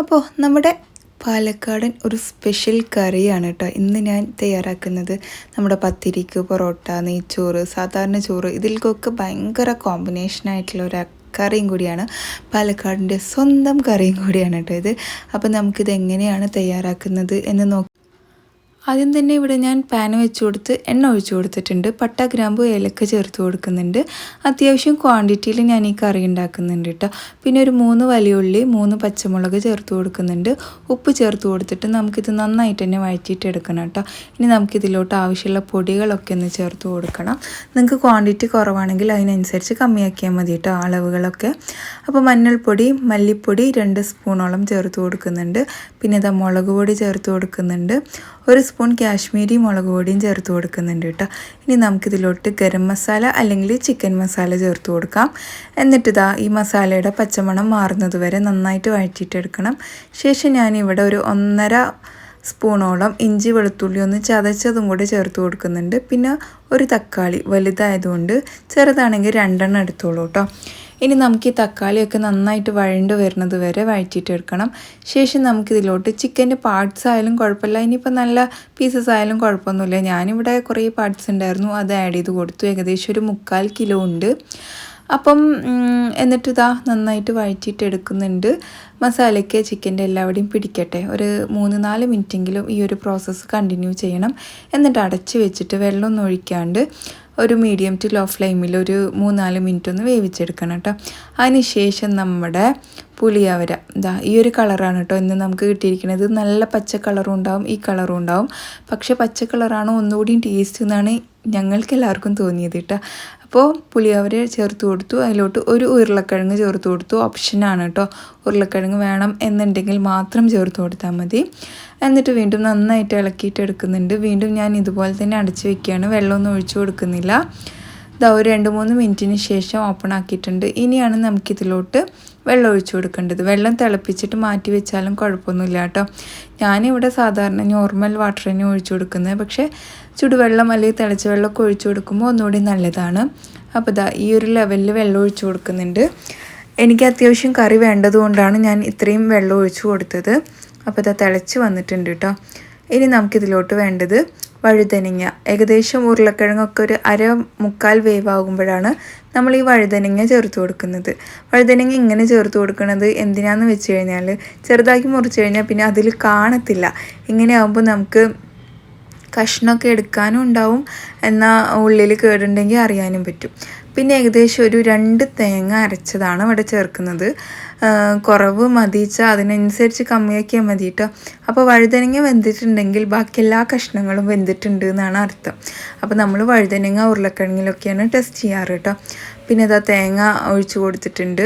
അപ്പോൾ നമ്മുടെ പാലക്കാടൻ ഒരു സ്പെഷ്യൽ കറിയാണ് കേട്ടോ ഇന്ന് ഞാൻ തയ്യാറാക്കുന്നത് നമ്മുടെ പത്തിരിക്ക് പൊറോട്ട നെയ്ച്ചോറ് സാധാരണ ചോറ്. ഇതിൽക്കൊക്കെ ഭയങ്കര കോമ്പിനേഷനായിട്ടുള്ള ഒരു കറിയും കൂടിയാണ്. പാലക്കാടിന്റെ സ്വന്തം കറിയും കൂടിയാണ് കേട്ടോ ഇത്. അപ്പോൾ നമുക്കിത് എങ്ങനെയാണ് തയ്യാറാക്കുന്നത് എന്ന് നോക്കി ആദ്യം തന്നെ ഇവിടെ ഞാൻ പാൻ വെച്ച് കൊടുത്ത് എണ്ണ ഒഴിച്ചു കൊടുത്തിട്ടുണ്ട്. പട്ട ഗ്രാമ്പു ഏലക്ക ചേർത്ത് കൊടുക്കുന്നുണ്ട്. അത്യാവശ്യം ക്വാണ്ടിറ്റിയിൽ ഞാൻ ഈ കറി ഉണ്ടാക്കുന്നുണ്ട് കേട്ടോ പിന്നെ ഒരു മൂന്ന് വലിയ ഉള്ളി മൂന്ന് പച്ചമുളക് ചേർത്ത് കൊടുക്കുന്നുണ്ട്. ഉപ്പ് ചേർത്ത് കൊടുത്തിട്ട് നമുക്കിത് നന്നായിട്ട് തന്നെ വഴറ്റിയിട്ട് എടുക്കണം കേട്ടോ ഇനി നമുക്കിതിലോട്ട് ആവശ്യമുള്ള പൊടികളൊക്കെ ഒന്ന് ചേർത്ത് കൊടുക്കണം. നിങ്ങൾക്ക് ക്വാണ്ടിറ്റി കുറവാണെങ്കിൽ അതിനനുസരിച്ച് കമ്മിയാക്കിയാൽ മതി കേട്ടോ അളവുകളൊക്കെ. അപ്പോൾ മഞ്ഞൾപ്പൊടി മല്ലിപ്പൊടി രണ്ട് സ്പൂണോളം ചേർത്ത് കൊടുക്കുന്നുണ്ട്. പിന്നെ ഇതാ മുളക് പൊടി ചേർത്ത് കൊടുക്കുന്നുണ്ട്. ഒരു സ്പൂൺ കാശ്മീരി മുളക് പൊടിയും ചേർത്ത് കൊടുക്കുന്നുണ്ട് കേട്ടോ. ഇനി നമുക്കിതിലോട്ട് ഗരം മസാല അല്ലെങ്കിൽ ചിക്കൻ മസാല ചേർത്ത് കൊടുക്കാം. എന്നിട്ട് ഇതാ ഈ മസാലയുടെ പച്ചമണം മാറുന്നത് വരെ നന്നായിട്ട് വഴറ്റിയിട്ടെടുക്കണം. ശേഷം ഞാനിവിടെ ഒരു ഒന്നര സ്പൂണോളം ഇഞ്ചി വെളുത്തുള്ളി ഒന്ന് ചതച്ചതും കൂടി ചേർത്ത് കൊടുക്കുന്നുണ്ട്. പിന്നെ ഒരു തക്കാളി വലുതായതുകൊണ്ട് ചെറുതാണെങ്കിൽ രണ്ടെണ്ണം എടുത്തോളൂ കേട്ടോ. ഇനി നമുക്ക് ഈ തക്കാളിയൊക്കെ നന്നായിട്ട് വഴണ്ട് വരുന്നത് വരെ വഴറ്റിയിട്ട് എടുക്കണം ശേഷം നമുക്കിതിലോട്ട് ചിക്കന്റെ പാർട്സ് ആയാലും കുഴപ്പമില്ല. ഇനിയിപ്പോൾ നല്ല പീസസ് ആയാലും കുഴപ്പമൊന്നുമില്ല. ഞാനിവിടെ കുറേ പാർട്സ് ഉണ്ടായിരുന്നു. അത് ആഡ് ചെയ്ത് കൊടുത്തു. ഏകദേശം ഒരു മുക്കാൽ കിലോ ഉണ്ട്. അപ്പം എന്നിട്ട് ഇതാ നന്നായിട്ട് വഴറ്റിയിട്ട് എടുക്കുന്നുണ്ട് മസാലയ്ക്ക് ചിക്കന്റെ എല്ലാവിടെയും പിടിക്കട്ടെ. ഒരു മൂന്ന് നാല് മിനിറ്റെങ്കിലും ഈ ഒരു പ്രോസസ്സ് കണ്ടിന്യൂ ചെയ്യണം. എന്നിട്ട് അടച്ച് വെച്ചിട്ട് വെള്ളമൊന്നും ഒഴിക്കാണ്ട് ഒരു മീഡിയം ടു ലോ ഫ്ലെയിമിൽ ഒരു മൂന്നാൽ മിനിറ്റ് ഒന്ന് വേവിച്ചെടുക്കണം കേട്ടോ. അതിനുശേഷം നമ്മുടെ പുളിയവര ഇതാ ഈ ഒരു കളറാണ് കേട്ടോ ഇന്ന് നമുക്ക് കിട്ടിയിരിക്കുന്നത്. നല്ല പച്ച കളറും ഉണ്ടാവും ഈ കളറും ഉണ്ടാവും. പക്ഷേ പച്ച കളറാണ് ഒന്നുകൂടിയും ടേസ്റ്റ് എന്നാണ് ഞങ്ങൾക്ക് എല്ലാവർക്കും തോന്നിയത് കേട്ടോ. അപ്പോൾ പുളിയവരെ ചേർത്ത് കൊടുത്തു. അതിലോട്ട് ഒരു ഉരുളക്കിഴങ്ങ് ചേർത്ത് കൊടുത്തു. ഓപ്ഷനാണ് കേട്ടോ. ഉരുളക്കിഴങ്ങ് വേണം എന്നുണ്ടെങ്കിൽ മാത്രം ചേർത്ത് കൊടുത്താൽ മതി. എന്നിട്ട് വീണ്ടും നന്നായിട്ട് ഇളക്കിയിട്ട് എടുക്കുന്നുണ്ട്. വീണ്ടും ഞാൻ ഇതുപോലെ തന്നെ അടച്ചു വെക്കുകയാണ്. വെള്ളമൊന്നും ഒഴിച്ചു കൊടുക്കുന്നില്ല. ഇതാ ഒരു രണ്ട് മൂന്ന് മിനിറ്റിന് ശേഷം ഓപ്പൺ ആക്കിയിട്ടുണ്ട്. ഇനിയാണ് നമുക്കിതിലോട്ട് വെള്ളം ഒഴിച്ചു കൊടുക്കേണ്ടത്. വെള്ളം തിളപ്പിച്ചിട്ട് മാറ്റി വെച്ചാലും കുഴപ്പമൊന്നുമില്ല കേട്ടോ. ഞാനിവിടെ സാധാരണ നോർമൽ വാട്ടർ തന്നെ ഒഴിച്ചു കൊടുക്കുന്നത്. പക്ഷേ ചുടുവെള്ളം അല്ലെങ്കിൽ തിളച്ച വെള്ളമൊക്കെ ഒഴിച്ചു കൊടുക്കുമ്പോൾ ഒന്നുകൂടി നല്ലതാണ്. അപ്പോൾ ഇതാ ഈ ഒരു ലെവലിൽ വെള്ളം ഒഴിച്ചു കൊടുക്കുന്നുണ്ട്. എനിക്ക് അത്യാവശ്യം കറി വേണ്ടതുകൊണ്ടാണ് ഞാൻ ഇത്രയും വെള്ളം ഒഴിച്ചു കൊടുത്തത്. അപ്പോൾ ഇതാ തിളച്ച് വന്നിട്ടുണ്ട് കേട്ടോ. ഇനി നമുക്കിതിലോട്ട് വേണ്ടത് വഴുതനങ്ങ. ഏകദേശം ഉരുളക്കിഴങ്ങൊക്കെ ഒരു അര മുക്കാൽ വേവാകുമ്പോഴാണ് നമ്മൾ ഈ വഴുതനങ്ങ ചേർത്ത് കൊടുക്കുന്നത്. വഴുതനങ്ങ ഇങ്ങനെ ചേർത്ത് കൊടുക്കുന്നത് എന്തിനാന്ന് വെച്ച് കഴിഞ്ഞാൽ ചെറുതാക്കി മുറിച്ച് കഴിഞ്ഞാൽ പിന്നെ അതിൽ കാണത്തില്ല. ഇങ്ങനെ ആകുമ്പോൾ നമുക്ക് കഷ്ണമൊക്കെ എടുക്കാനും ഉണ്ടാവും എന്നാൽ ഉള്ളിൽ കേടുണ്ടെങ്കിൽ അറിയാനും പറ്റും. പിന്നെ ഏകദേശം ഒരു രണ്ട് തേങ്ങ അരച്ചതാണ് ഇവിടെ ചേർക്കുന്നത്. കുറവ് മതിച്ച അതിനനുസരിച്ച് കമ്മിയാക്കിയാൽ മതി കേട്ടോ അപ്പോൾ വഴുതനങ്ങ വെന്തിട്ടുണ്ടെങ്കിൽ ബാക്കി എല്ലാ കഷ്ണങ്ങളും വെന്തിട്ടുണ്ട് എന്നാണ് അർത്ഥം. അപ്പോൾ നമ്മൾ വഴുതനങ്ങ ഉരുളക്കിഴങ്ങിലൊക്കെയാണ് ടെസ്റ്റ് ചെയ്യാറ് കേട്ടോ പിന്നെ അതാ തേങ്ങ ഒഴിച്ചു കൊടുത്തിട്ടുണ്ട്.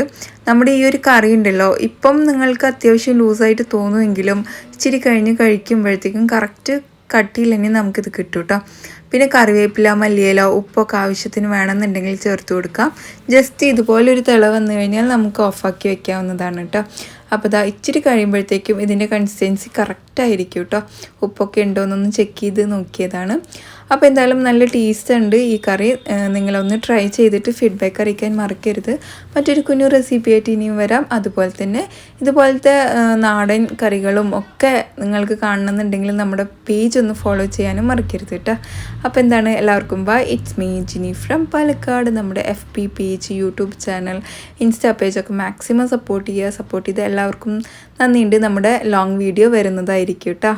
നമ്മുടെ ഈ ഒരു കറി ഉണ്ടല്ലോ ഇപ്പം നിങ്ങൾക്ക് അത്യാവശ്യം ലൂസായിട്ട് തോന്നുമെങ്കിലും ഇച്ചിരി കഴിഞ്ഞ് കഴിക്കുമ്പോഴത്തേക്കും കറക്റ്റ് കട്ടിയില്ലെങ്കിൽ നമുക്കിത് കിട്ടും കേട്ടോ പിന്നെ കറിവേപ്പില മല്ലിയില ഉപ്പൊക്കെ ആവശ്യത്തിന് വേണമെന്നുണ്ടെങ്കിൽ ചേർത്ത് കൊടുക്കാം. ജസ്റ്റ് ഇതുപോലെ ഒരു തിള വന്നു കഴിഞ്ഞാൽ നമുക്ക് ഓഫാക്കി വെക്കാവുന്നതാണ് കേട്ടോ. അപ്പോൾ ഇതാ ഇച്ചിരി കഴിയുമ്പോഴത്തേക്കും ഇതിന്റെ കൺസിസ്റ്റൻസി കറക്റ്റായിരിക്കും കേട്ടോ. ഉപ്പൊക്കെ ഉണ്ടോ എന്നൊന്ന് ചെക്ക് ചെയ്ത് നോക്കിയതാണ്. അപ്പോൾ എന്തായാലും നല്ല ടേസ്റ്റ് ഉണ്ട് ഈ കറി. നിങ്ങളൊന്ന് ട്രൈ ചെയ്തിട്ട് ഫീഡ്ബാക്ക് അറിയിക്കാൻ മറക്കരുത്. മറ്റൊരു കുഞ്ഞു റെസിപ്പി ആയിട്ട് ഇനിയും വരാം. അതുപോലെ തന്നെ ഇതുപോലത്തെ നാടൻ കറികളും ഒക്കെ നിങ്ങൾക്ക് കാണണമെന്നുണ്ടെങ്കിൽ നമ്മുടെ പേജ് ഒന്ന് ഫോളോ ചെയ്യാനും മറക്കരുത് കേട്ടോ അപ്പോൾ എന്താണ്? എല്ലാവർക്കും bye it's me Jini from Palakkad. നമ്മുടെ F P page YouTube channel insta പേജൊക്കെ maximum support ചെയ്യുക. സപ്പോർട്ട് ചെയ്ത് എല്ലാവർക്കും നന്ദിയുണ്ട്. നമ്മുടെ ലോങ് വീഡിയോ വരുന്നതായിരിക്കും കേട്ടോ